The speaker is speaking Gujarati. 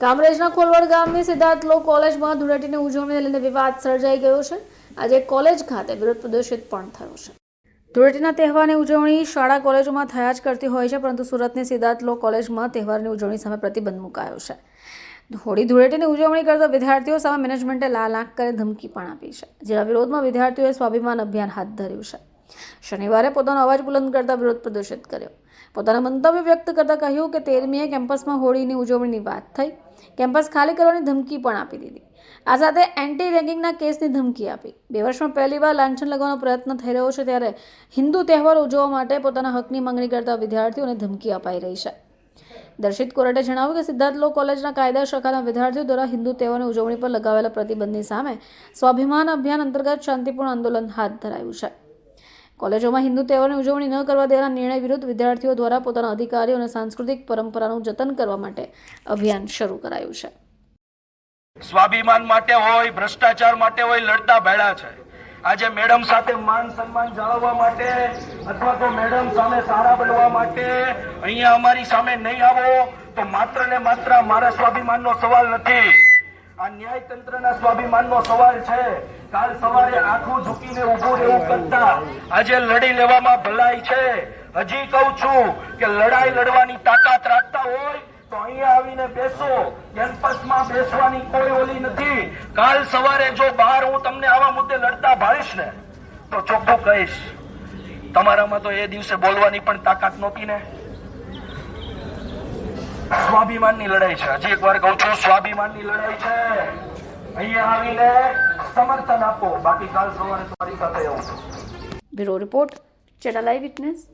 કામરેજના ખોલવડ ગામની સિદ્ધાર્થ લો કોલેજમાં ધૂળેટીની ઉજવણીને લઈને વિવાદ સર્જાઈ ગયો છે. આજે કોલેજ ખાતે વિરોધ પ્રદર્શિત પણ થયો છે. ધૂળેટીના તહેવારની ઉજવણી શાળા કોલેજોમાં થયા જ કરતી હોય છે, પરંતુ સુરતની સિદ્ધાર્થ લો કોલેજમાં તહેવારની ઉજવણી સામે પ્રતિબંધ મુકાયો છે. હોળી ધૂળેટીની ઉજવણી કરતા વિદ્યાર્થીઓ સામે મેનેજમેન્ટે લાલ આંખ કરી ધમકી પણ આપી છે, જેના વિરોધમાં વિદ્યાર્થીઓએ સ્વાભિમાન અભિયાન હાથ ધર્યું છે. શનિવારે પોતાનો અવાજ બુલંદ કરતા વિરોધ પ્રદર્શિત કર્યો. પોતાના મંતવ્ય વ્યક્ત કરતા કહ્યું કે તેરમીએ કેમ્પસમાં હોળીની ઉજવણીની વાત થઈ. કેમ્પસ ખાલી કરવાની ધમકી પણ આપી દીધી. આ સાથે એન્ટી રેગિંગના કેસની ધમકી આપી. બે વર્ષમાં પહેલીવાર લાંછન લગાવવાનો પ્રયત્ન થઈ રહ્યો છે ત્યારે હિન્દુ તહેવાર ઉજવવા માટે પોતાના હકની માંગણી કરતા વિદ્યાર્થીઓને ધમકી અપાઈ રહી છે. દર્શિત કોર્ટે જણાવ્યું કે સિદ્ધાર્થ લો કોલેજના કાયદા શાખાના વિદ્યાર્થીઓ દ્વારા હિન્દુ તહેવારની ઉજવણી પર લગાવેલા પ્રતિબંધની સામે સ્વાભિમાન અભિયાન અંતર્ગત શાંતિપૂર્ણ આંદોલન હાથ ધરાયું છે. કોલેજોમાં હિન્દુ તહેવારની ઉજવણી ન કરવા દેવાના નિર્ણય વિરુદ્ધ વિદ્યાર્થીઓ દ્વારા પોતાના અધિકારીઓ અને સાંસ્કૃતિક પરંપરાનું જતન કરવા માટે અભિયાન શરૂ કરાયું છે. સ્વાભિમાન માટે હોય, ભ્રષ્ટાચાર માટે હોય, લડતા ભેળા છે. આજે મેડમ સાથે માન સન્માન જાળવવા માટે અથવા તો મેડમ સામે સારા બનવા માટે અહીંયા અમારી સામે નહીં આવો, તો માત્ર ને માત્ર મારા સ્વાભિમાનનો સવાલ નથી. આ ન્યાયતંત્રના સ્વાભિમાનનો સવાલ છે. કાલ સવારે આંખું ઝૂકીને ઊભું રહેવું કરતા આજે લડી લેવામાં ભલાઈ છે. હજી કહું છું કે લડાઈ લડવાની તાકાત રાખતા હોય તો અહીંયા આવીને બેસો. કેમ્પસમાં બેસવાની કોઈ ઓલી નથી. કાલ સવારે જો બહાર હું તમને આવા મુદ્દે લડતા ભાળીશ ને, તો ચોખ્ખું કહીશ. તમારામાં તો એ દિવસે બોલવાની પણ તાકાત નહોતી ને. સ્વાભિમાનની લડાઈ છે. હજી એક વાર કહું છું, સ્વાભિમાનની લડાઈ છે. અહીંયા આવીને સમર્થન આપો. બાકી કાલ સવારે તમારી સાથે આવું bureau report, channel eye witness.